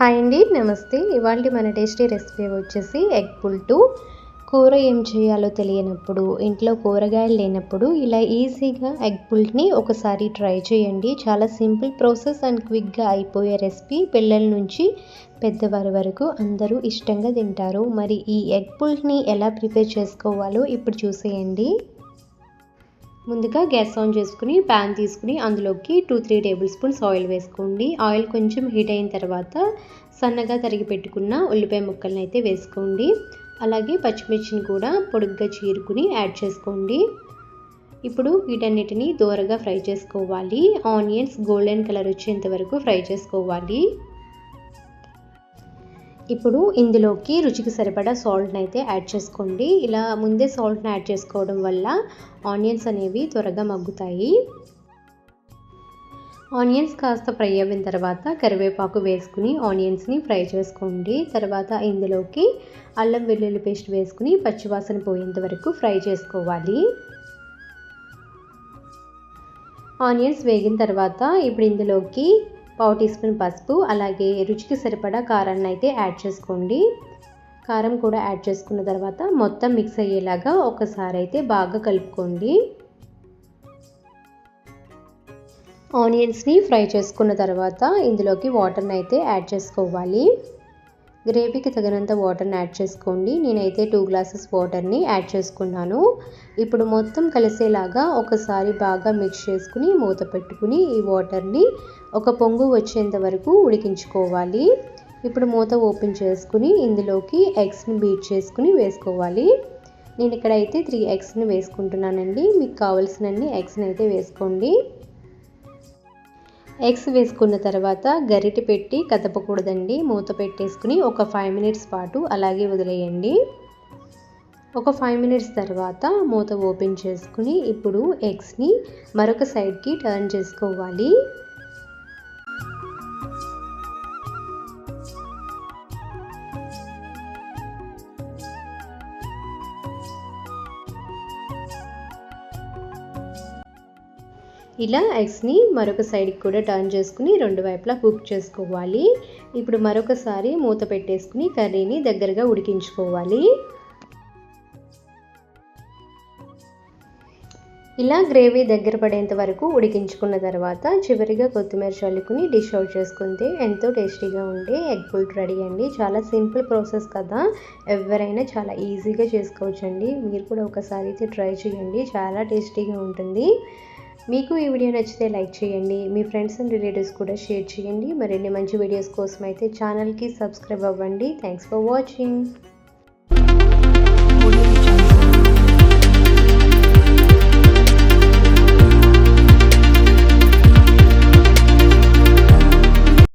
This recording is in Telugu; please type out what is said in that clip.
హాయ్ అండి నమస్తే. ఇవాళ మన టేస్టీ రెసిపీ వచ్చేసి ఎగ్ పుల్టు కూర ఏం చేయాలో తెలియనప్పుడు ఇంట్లో కూరగాయలు లేనప్పుడు ఇలా ఈజీగా ఎగ్ పుల్ట్ని ఒకసారి ట్రై చేయండి. చాలా సింపుల్ ప్రాసెస్ అండ్ క్విక్గా అయిపోయే రెసిపీ. పిల్లల నుంచి పెద్దవారి వరకు అందరూ ఇష్టంగా తింటారు. మరి ఈ ఎగ్ పుల్ట్ని ఎలా ప్రిపేర్ చేసుకోవాలో ఇప్పుడు చూసేయండి. ముందుగా గ్యాస్ ఆన్ చేసుకుని ప్యాన్ తీసుకుని అందులోకి two three tablespoons oil వేసుకోండి. ఆయిల్ కొంచెం హీట్ అయిన తర్వాత సన్నగా తరిగి పెట్టుకున్న ఉల్లిపాయ ముక్కలను అయితే వేసుకోండి. అలాగే పచ్చిమిర్చిని కూడా పొడుగ్గా చీరుకుని యాడ్ చేసుకోండి. ఇప్పుడు వీటన్నిటిని దూరగా ఫ్రై చేసుకోవాలి. ఆనియన్స్ గోల్డెన్ కలర్ వచ్చేంత వరకు ఫ్రై చేసుకోవాలి. ఇప్పుడు ఇందులోకి రుచికి సరిపడా సాల్ట్ని అయితే యాడ్ చేసుకోండి. ఇలా ముందే సాల్ట్ని యాడ్ చేసుకోవడం వల్ల ఆనియన్స్ అనేవి త్వరగా మగ్గుతాయి. ఆనియన్స్ కాస్త ఫ్రై అయిన తర్వాత కరివేపాకు వేసుకుని ఆనియన్స్ని ఫ్రై చేసుకోండి. తర్వాత ఇందులోకి అల్లం వెల్లుల్లి పేస్ట్ వేసుకుని పచ్చివాసన పోయేంత వరకు ఫ్రై చేసుకోవాలి. ఆనియన్స్ వేగిన తర్వాత ఇప్పుడు ఇందులోకి పావు టీ స్పూన్ పసుపు అలాగే రుచికి సరిపడా కారాన్ని అయితే యాడ్ చేసుకోండి. కారం కూడా యాడ్ చేసుకున్న తర్వాత మొత్తం మిక్స్ అయ్యేలాగా ఒకసారి అయితే బాగా కలుపుకోండి. ఆనియన్స్ని ఫ్రై చేసుకున్న తర్వాత ఇందులోకి వాటర్ని అయితే యాడ్ చేసుకోవాలి. గ్రేవీకి తగినంత వాటర్ని యాడ్ చేసుకోండి. నేనైతే టూ గ్లాసెస్ వాటర్ని యాడ్ చేసుకున్నాను. ఇప్పుడు మొత్తం కలిసేలాగా ఒకసారి బాగా మిక్స్ చేసుకుని మూత పెట్టుకుని ఈ వాటర్ని ఒక పొంగు వచ్చేంత వరకు ఉడికించుకోవాలి. ఇప్పుడు మూత ఓపెన్ చేసుకుని ఇందులోకి ఎగ్స్ని బీట్ చేసుకుని వేసుకోవాలి. నేను ఇక్కడైతే త్రీ ఎగ్స్ని వేసుకుంటున్నానండి. మీకు కావలసినన్ని ఎగ్స్ని అయితే వేసుకోండి. ఎగ్స్ వేసుకున్న తర్వాత గరిటె పెట్టి కదపకూడదండి. మూత పెట్టేసుకుని ఒక ఫైవ్ మినిట్స్ పాటు అలాగే వదిలేయండి. ఒక ఫైవ్ మినిట్స్ తర్వాత మూత ఓపెన్ చేసుకుని ఇప్పుడు ఎగ్స్ని మరొక సైడ్కి టర్న్ చేసుకోవాలి. ఇలా ఎగ్స్ని మరొక సైడ్కి కూడా టర్న్ చేసుకుని రెండు వైపులా కుక్ చేసుకోవాలి. ఇప్పుడు మరొకసారి మూత పెట్టేసుకుని కర్రీని దగ్గరగా ఉడికించుకోవాలి. ఇలా గ్రేవీ దగ్గర పడేంత వరకు ఉడికించుకున్న తర్వాత చివరిగా కొత్తిమీర చల్లుకుని డిష్ అవుట్ చేసుకుంటే ఎంతో టేస్టీగా ఉండే ఎగ్ పుల్ట్ రెడీ అండి. చాలా సింపుల్ ప్రాసెస్ కదా. ఎవరైనా చాలా ఈజీగా చేసుకోవచ్చండి. మీరు కూడా ఒకసారి అయితే ట్రై చేయండి. చాలా టేస్టీగా ఉంటుంది. మీకు ఈ వీడియో నచ్చితే లైక్ చేయండి మీ ఫ్రెండ్స్ అండ్ రిలేటివ్స్ కూడా షేర్ చేయండి. మరిన్ని మంచి వీడియోస్ కోసం అయితే ఛానల్కి సబ్స్క్రైబ్ అవ్వండి. Thanks for watching